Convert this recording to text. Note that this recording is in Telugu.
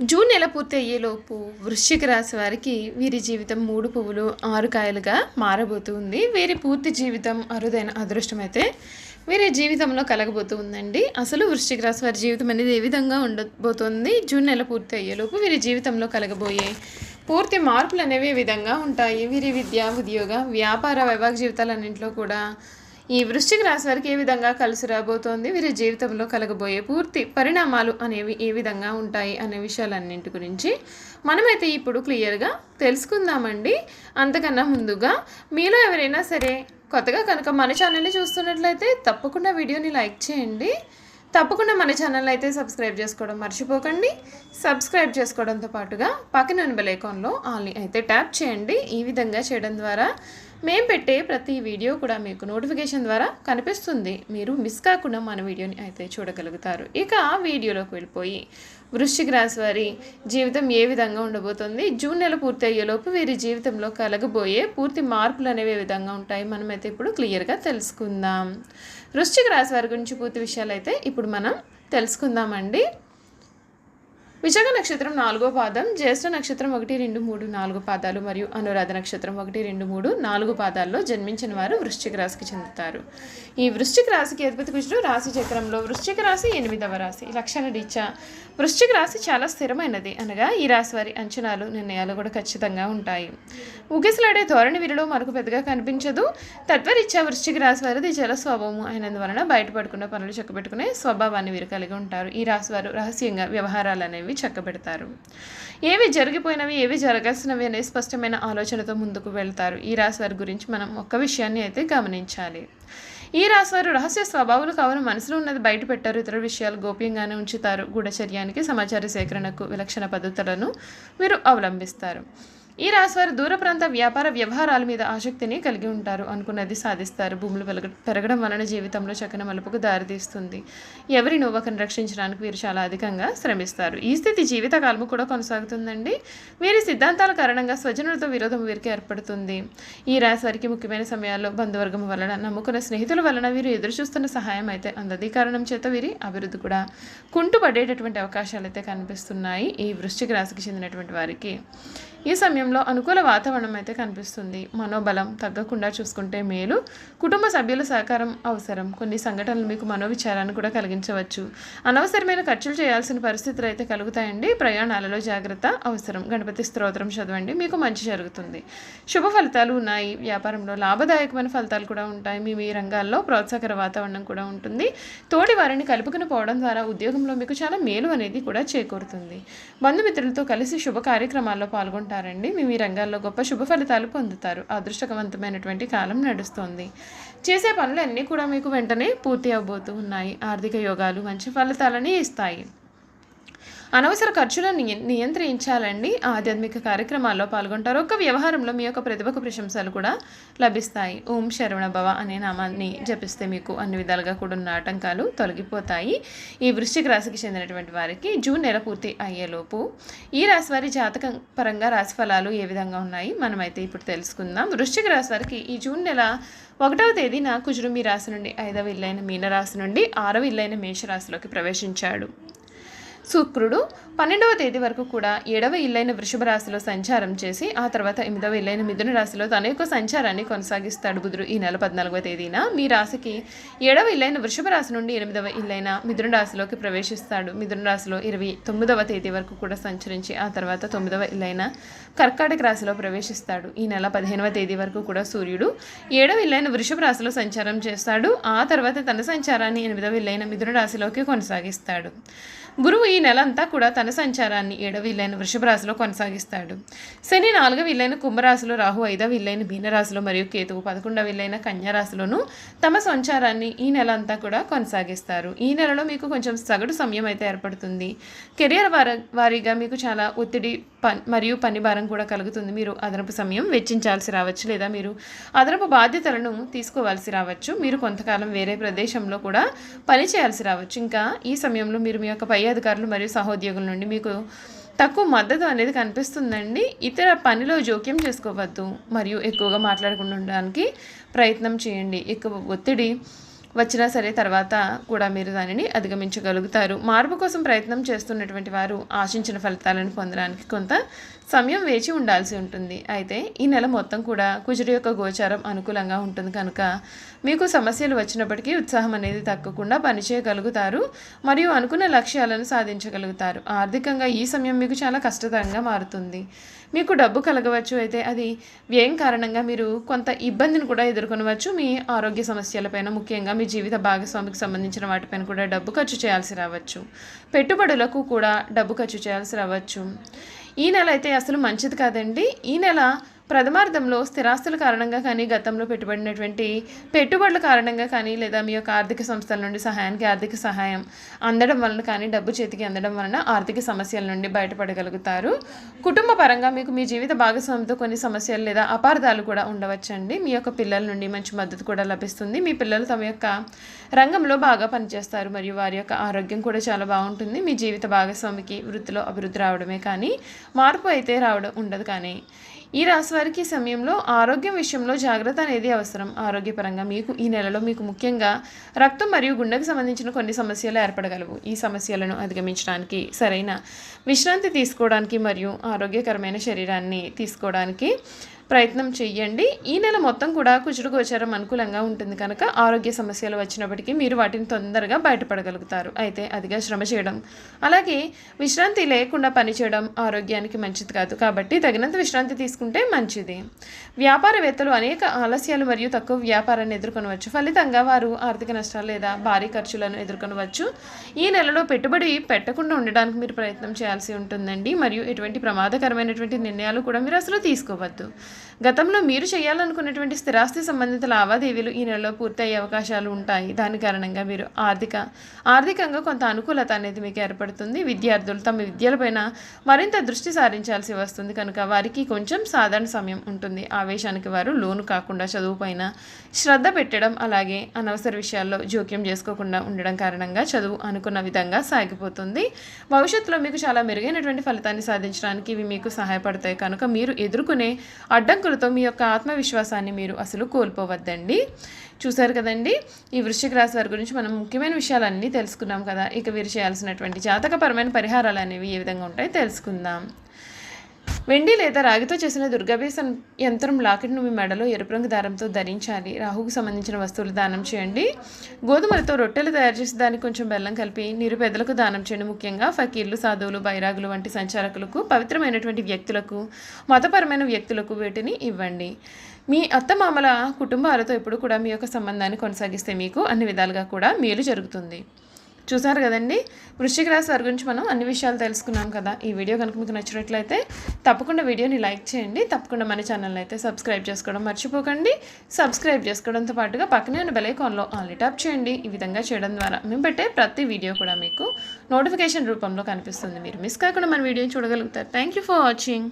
జూన్ నెల పూర్తి అయ్యేలోపు వృశ్చిక రాశి వారికి వీరి జీవితం మూడు పువ్వులు ఆరు కాయలుగా మారబోతుంది వీరి పూర్తి జీవితం అరుదైన అదృష్టం అయితే వీరి జీవితంలో కలగబోతుందండి అసలు వృశ్చిక రాశి వారి జీవితం అనేది ఏ విధంగా ఉండబోతోంది? జూన్ నెల పూర్తి అయ్యేలోపు వీరి జీవితంలో కలగబోయే పూర్తి మార్పులు అనేవి ఏ విధంగా ఉంటాయి? వీరి విద్య ఉద్యోగ వ్యాపార వైవాహిక జీవితాలన్నింటిలో కూడా ఈ వృశ్చిక రాశి వారికి ఏ విధంగా కలిసి రాబోతోంది? వీరి జీవితంలో కలగబోయే పూర్తి పరిణామాలు అనేవి ఏ విధంగా ఉంటాయి అనే విషయాలన్నింటి గురించి మనమైతే ఇప్పుడు క్లియర్గా తెలుసుకుందామండి. అంతకన్నా ముందుగా మీలో ఎవరైనా సరే కొత్తగా కనుక మన ఛానల్ని చూస్తున్నట్లయితే తప్పకుండా వీడియోని లైక్ చేయండి. తప్పకుండా మన ఛానల్ అయితే సబ్స్క్రైబ్ చేసుకోవడం మర్చిపోకండి. సబ్స్క్రైబ్ చేసుకోవడంతో పాటుగా పక్కన ఉన్న బెల్ ఐకాన్లో ఆల్ని అయితే ట్యాప్ చేయండి. ఈ విధంగా చేయడం ద్వారా మేము పెట్టే ప్రతి వీడియో కూడా మీకు నోటిఫికేషన్ ద్వారా కనిపిస్తుంది. మీరు మిస్ కాకుండా మన వీడియోని అయితే చూడగలుగుతారు. ఇక ఆ వీడియోలోకి వెళ్ళిపోయి వృశ్చిక రాశి వారి జీవితం ఏ విధంగా ఉండబోతుంది? జూన్ నెల పూర్తి అయ్యేలోపు వీరి జీవితంలో కలగబోయే పూర్తి మార్పులు అనేవి ఏ విధంగా ఉంటాయి? మనమైతే ఇప్పుడు క్లియర్గా తెలుసుకుందాం. వృశ్చిక రాశి వారి గురించి పూర్తి విషయాలు అయితే ఇప్పుడు మనం తెలుసుకుందామండి. విశాఖ నక్షత్రం నాలుగో పాదం జ్యేష్ఠ నక్షత్రం ఒకటి రెండు మూడు నాలుగు పాదాలు మరియు అనురాధ నక్షత్రం ఒకటి రెండు మూడు నాలుగు పాదాల్లో జన్మించిన వారు వృశ్చిక రాశికి చెందుతారు. ఈ వృశ్చిక రాశికి అధిపతి కుజుడు రాశి చక్రంలో వృశ్చిక రాశి ఎనిమిదవ రాశి. లక్షణ రీత్యా వృశ్చిక రాశి చాలా స్థిరమైనది. అనగా ఈ రాశి వారి అంచనాలు నిర్ణయాలు కూడా ఖచ్చితంగా ఉంటాయి. ఊగిసలాడే ధోరణి వీరిలో మనకు పెద్దగా కనిపించదు. తత్వరీత్యా వృశ్చిక రాశి వారిది జల స్వభావము అయినందువలన బయటపడకుండా పనులు చక్కబెట్టుకునే స్వభావాన్ని వీరు కలిగి ఉంటారు. ఈ రాశి వారు రహస్యంగా వ్యవహారాలు అనేవి చక్కబెడతారు. ఏవి జరిగిపోయినవి ఏవి జరగాల్సినవి అనే స్పష్టమైన ఆలోచనతో ముందుకు వెళ్తారు. ఈ రాశివారి గురించి మనం ఒక్క విషయాన్ని అయితే గమనించాలి. ఈ రాశివారు రహస్య స్వభావాలు కావున మనసులో ఉన్నది బయట పెట్టారు. ఇతర విషయాలు గోప్యంగానే ఉంచుతారు. గూఢచర్యానికి సమాచార సేకరణకు విలక్షణ పద్ధతులను వీరు అవలంబిస్తారు. ఈ రాశివారు దూర ప్రాంత వ్యాపార వ్యవహారాల మీద ఆసక్తిని కలిగి ఉంటారు అనుకున్నది సాధిస్తారు. భూములు పెరగ పెరగడం వలన జీవితంలో చక్కని మలుపుకు దారితీస్తుంది. ఎవరినో ఒకరిని రక్షించడానికి వీరు చాలా అధికంగా శ్రమిస్తారు. ఈ స్థితి జీవితకాలము కూడా కొనసాగుతుందండి. వీరి సిద్ధాంతాల కారణంగా స్వజనులతో విరోధం వీరికి ఏర్పడుతుంది. ఈ రాశి వారికి ముఖ్యమైన సమయాల్లో బంధువర్గం వలన నమ్ముకున్న స్నేహితుల వలన వీరు ఎదురు చూస్తున్న సహాయం అయితే అందది. ఈ కారణం చేత వీరి అభివృద్ధి కూడా కుంటుపడేటటువంటి అవకాశాలు అయితే కనిపిస్తున్నాయి ఈ వృశ్చిక రాశికి చెందినటువంటి వారికి. ఈ సమయంలో అనుకూల వాతావరణం అయితే కనిపిస్తుంది. మనోబలం తగ్గకుండా చూసుకుంటే మేలు. కుటుంబ సభ్యుల సహకారం అవసరం. కొన్ని సంఘటనలు మీకు మనోవిచారాన్ని కూడా కలిగించవచ్చు. అనవసరమైన ఖర్చులు చేయాల్సిన పరిస్థితులు అయితే కలుగుతాయండి. ప్రయాణాలలో జాగ్రత్త అవసరం. గణపతి స్తోత్రం చదవండి. మీకు మంచి జరుగుతుంది. శుభ ఫలితాలు ఉన్నాయి. వ్యాపారంలో లాభదాయకమైన ఫలితాలు కూడా ఉంటాయి. మీ మీ రంగాల్లో ప్రోత్సాహకర వాతావరణం కూడా ఉంటుంది. తోటి వారిని కలుపుకుని పోవడం ద్వారా ఉద్యోగంలో మీకు చాలా మేలు అనేది కూడా చేకూరుతుంది. బంధుమిత్రులతో కలిసి శుభ కార్యక్రమాల్లో ఉంటారండి మీ రంగాల్లో గొప్ప శుభ ఫలితాలు పొందుతారు. అదృష్టవంతమైనటువంటి కాలం నడుస్తుంది. చేసే పనులన్నీ కూడా మీకు వెంటనే పూర్తి అవబోతూ ఉన్నాయి. ఆర్థిక యోగాలు మంచి ఫలితాలని ఇస్తాయి. అనవసర ఖర్చులను నియ నియంత్రించాలండి. ఆధ్యాత్మిక కార్యక్రమాల్లో పాల్గొంటారు. ఒక వ్యవహారంలో మీ యొక్క ప్రతిభకు ప్రశంసలు కూడా లభిస్తాయి. ఓం శరవణ భవ అనే నామాన్ని జపిస్తే మీకు అన్ని విధాలుగా కూడా ఉన్న ఆటంకాలు తొలగిపోతాయి. ఈ వృశ్చిక రాశికి చెందినటువంటి వారికి జూన్ నెల పూర్తి అయ్యేలోపు ఈ రాశి వారి జాతకం పరంగా రాశి ఫలాలు ఏ విధంగా ఉన్నాయి? మనమైతే ఇప్పుడు తెలుసుకుందాం. వృశ్చిక రాశి వారికి ఈ జూన్ నెల ఒకటవ తేదీన కుజుడు మీ రాశి నుండి ఐదవ ఇల్లైన మీనరాశి నుండి ఆరవ ఇల్లైన మేషరాశిలోకి ప్రవేశించాడు. శుక్రుడు పన్నెండవ తేదీ వరకు కూడా ఏడవ ఇల్లైన వృషభ రాశిలో సంచారం చేసి ఆ తర్వాత ఎనిమిదవ ఇల్లైన మిథున రాశిలో తన యొక్క సంచారాన్ని కొనసాగిస్తాడు బుధుడు ఈ నెల పద్నాలుగవ తేదీన. మీ రాశికి ఏడవ ఇల్లైన వృషభ రాశి నుండి ఎనిమిదవ ఇల్లైన మిథున రాశిలోకి ప్రవేశిస్తాడు. మిథున రాశిలో ఇరవై తొమ్మిదవ తేదీ వరకు కూడా సంచరించి ఆ తర్వాత తొమ్మిదవ ఇల్లైన కర్కాటక రాశిలో ప్రవేశిస్తాడు. ఈ నెల పదిహేనవ తేదీ వరకు కూడా సూర్యుడు ఏడవ ఇల్లైన వృషభ రాశిలో సంచారం చేస్తాడు. ఆ తర్వాత తన సంచారాన్ని ఎనిమిదవ ఇల్లైన మిథున రాశిలోకి కొనసాగిస్తాడు. గురువు ఈ నెల అంతా కూడా తన సంచారాన్ని ఏడవ ఇల్లైన వృషభ రాశిలో కొనసాగిస్తాడు. శని నాలుగవ ఇల్లైన కుంభరాశిలో రాహు ఐదవ ఇల్లైన మీనరాశిలో మరియు కేతువు పదకొండవ ఇల్లైన కన్యారాశిలోను తమ సంచారాన్ని ఈ నెల అంతా కూడా కొనసాగిస్తారు. ఈ నెలలో మీకు కొంచెం సగటు సమయం అయితే ఏర్పడుతుంది. కెరియర్ వారి వారీగా మీకు చాలా ఒత్తిడి మరియు పని భారం కూడా కలుగుతుంది. మీరు అదనపు సమయం వెచ్చించాల్సి రావచ్చు లేదా మీరు అదనపు బాధ్యతలను తీసుకోవాల్సి రావచ్చు. మీరు కొంతకాలం వేరే ప్రదేశంలో కూడా పని చేయాల్సి రావచ్చు. ఇంకా ఈ సమయంలో మీరు మీ యొక్క పై అధికారులు మరియు సహోద్యోగుల నుండి మీకు తక్కువ మద్దతు అనేది కనిపిస్తుందండి. ఇతర పనిలో జోక్యం చేసుకోవద్దు. మరియు ఎక్కువగా మాట్లాడకుండా ఉండడానికి ప్రయత్నం చేయండి. ఎక్కువ ఒత్తిడి వచ్చినా సరే తర్వాత కూడా మీరు దానిని అధిగమించగలుగుతారు. మార్పు కోసం ప్రయత్నం చేస్తున్నటువంటి వారు ఆశించిన ఫలితాలను పొందడానికి కొంత సమయం వేచి ఉండాల్సి ఉంటుంది. అయితే ఈ నెల మొత్తం కూడా కుజుడి యొక్క గోచారం అనుకూలంగా ఉంటుంది కనుక మీకు సమస్యలు వచ్చినప్పటికీ ఉత్సాహం అనేది తగ్గకుండా పనిచేయగలుగుతారు మరియు అనుకున్న లక్ష్యాలను సాధించగలుగుతారు. ఆర్థికంగా ఈ సమయం మీకు చాలా కష్టతరంగా మారుతుంది. మీకు డబ్బు కలగవచ్చు. అయితే అది వ్యయం కారణంగా మీరు కొంత ఇబ్బందిని కూడా ఎదుర్కొనవచ్చు. మీ ఆరోగ్య సమస్యలపైన ముఖ్యంగా మీ జీవిత భాగస్వామికి సంబంధించిన వాటిపైన కూడా డబ్బు ఖర్చు చేయాల్సి రావచ్చు. పెట్టుబడులకు కూడా డబ్బు ఖర్చు చేయాల్సి రావచ్చు. ఈ నెల అయితే అసలు మంచిది కాదండి. ఈ నెల ప్రథమార్థంలో స్థిరాస్తుల కారణంగా కానీ గతంలో పెట్టుబడినటువంటి పెట్టుబడుల కారణంగా కానీ లేదా మీ యొక్క ఆర్థిక సంస్థల నుండి సహాయానికి ఆర్థిక సహాయం అందడం వలన కానీ డబ్బు చేతికి అందడం వలన ఆర్థిక సమస్యల నుండి బయటపడగలుగుతారు. కుటుంబ పరంగా మీకు మీ జీవిత భాగస్వామితో కొన్ని సమస్యలు లేదా అపార్థాలు కూడా ఉండవచ్చండి. మీ యొక్క పిల్లల నుండి మంచి మద్దతు కూడా లభిస్తుంది. మీ పిల్లలు తమ యొక్క రంగంలో బాగా పనిచేస్తారు మరియు వారి యొక్క ఆరోగ్యం కూడా చాలా బాగుంటుంది. మీ జీవిత భాగస్వామికి వృత్తిలో అభివృద్ధి రావడమే కానీ మార్పు అయితే రావడం ఉండదు కానీ ఈ రాశి వారికి సమయంలో ఆరోగ్యం విషయంలో జాగ్రత్త అనేది అవసరం. ఆరోగ్యపరంగా మీకు ఈ నెలలో మీకు ముఖ్యంగా రక్తం మరియు గుండెకు సంబంధించిన కొన్ని సమస్యలు ఏర్పడగలవు. ఈ సమస్యలను అధిగమించడానికి సరైన విశ్రాంతి తీసుకోవడానికి మరియు ఆరోగ్యకరమైన శరీరాన్ని తీసుకోవడానికి ప్రయత్నం చేయండి ఈ నెల మొత్తం కూడా కుజుడు గోచారం అనుకూలంగా ఉంటుంది కనుక ఆరోగ్య సమస్యలు వచ్చినప్పటికీ మీరు వాటిని తొందరగా బయటపడగలుగుతారు. అయితే అదిగా శ్రమ చేయడం అలాగే విశ్రాంతి లేకుండా పనిచేయడం ఆరోగ్యానికి మంచిది కాదు. కాబట్టి తగినంత విశ్రాంతి తీసుకుంటే మంచిది. వ్యాపారవేత్తలు అనేక ఆలస్యాలు మరియు తక్కువ వ్యాపారాన్ని ఎదుర్కొనవచ్చు. ఫలితంగా వారు ఆర్థిక నష్టాలు లేదా భారీ ఖర్చులను ఎదుర్కొనవచ్చు. ఈ నెలలో పెట్టుబడి పెట్టకుండా ఉండడానికి మీరు ప్రయత్నం చేయాల్సి ఉంటుందండి. మరియు ఎటువంటి ప్రమాదకరమైనటువంటి నిర్ణయాలు కూడా మీరు అసలు తీసుకోవద్దు. గతంలో మీరు చేయాలనుకున్నటువంటి స్థిరాస్తి సంబంధిత లావాదేవీలు ఈ నెలలో పూర్తయ్యే అవకాశాలు ఉంటాయి. దాని కారణంగా మీరు ఆర్థిక ఆర్థికంగా కొంత అనుకూలత అనేది మీకు ఏర్పడుతుంది. విద్యార్థులు తమ విద్యలపైన మరింత దృష్టి సారించాల్సి వస్తుంది. కనుక వారికి కొంచెం సాధారణ సమయం ఉంటుంది. ఆవేశానికి వారు లోను కాకుండా చదువుపైన శ్రద్ధ పెట్టడం అలాగే అనవసర విషయాల్లో జోక్యం చేసుకోకుండా ఉండడం కారణంగా చదువు అనుకున్న విధంగా సాగిపోతుంది. భవిష్యత్తులో మీకు చాలా మెరుగైనటువంటి ఫలితాన్ని సాధించడానికి ఇవి మీకు సహాయపడతాయి. కనుక మీరు ఎదుర్కొనే అడ్డంకులతో మీ యొక్క ఆత్మవిశ్వాసాన్ని మీరు అసలు కోల్పోవద్దండి. చూశారు కదండి? ఈ వృశ్చిక రాశి వారి గురించి మనం ముఖ్యమైన విషయాలన్నీ తెలుసుకున్నాం కదా. ఇక వీరు చేయాల్సినటువంటి జాతకపరమైన పరిహారాలు అనేవి ఏ విధంగా ఉంటాయో తెలుసుకుందాం. వెండి లేదా రాగితో చేసిన దుర్గాభేస యంత్రం లాకెట్ను మీ మెడలో ఎరుపు రంగు దారంతో ధరించాలి. రాహుకు సంబంధించిన వస్తువులు దానం చేయండి. గోధుమలతో రొట్టెలు తయారు చేసి దానికి కొంచెం బెల్లం కలిపి నిరుపేదలకు దానం చేయండి. ముఖ్యంగా ఫకీర్లు సాధువులు బైరాగులు వంటి సంచారకులకు పవిత్రమైనటువంటి వ్యక్తులకు మతపరమైన వ్యక్తులకు వీటిని ఇవ్వండి. మీ అత్తమామల కుటుంబాలతో ఎప్పుడు కూడా మీ యొక్క సంబంధాన్ని కొనసాగిస్తే మీకు అన్ని విధాలుగా కూడా మేలు జరుగుతుంది. చూసారు కదండి? వృశ్చిక రాశి వారి గురించి మనం అన్ని విషయాలు తెలుసుకున్నాం కదా. ఈ వీడియో కనుక మీకు నచ్చినట్లయితే తప్పకుండా వీడియోని లైక్ చేయండి. తప్పకుండా మన ఛానల్ అయితే సబ్స్క్రైబ్ చేసుకోవడం మర్చిపోకండి. సబ్స్క్రైబ్ చేసుకోవడంతో పాటుగా పక్కనే ఉన్న బెలైకాన్లో ఆన్లీ ట్యాప్ చేయండి. ఈ విధంగా చేయడం ద్వారా మేము పెట్టే ప్రతి వీడియో కూడా మీకు నోటిఫికేషన్ రూపంలో కనిపిస్తుంది. మీరు మిస్ కాకుండా మన వీడియోని చూడగలుగుతారు. Thank you for watching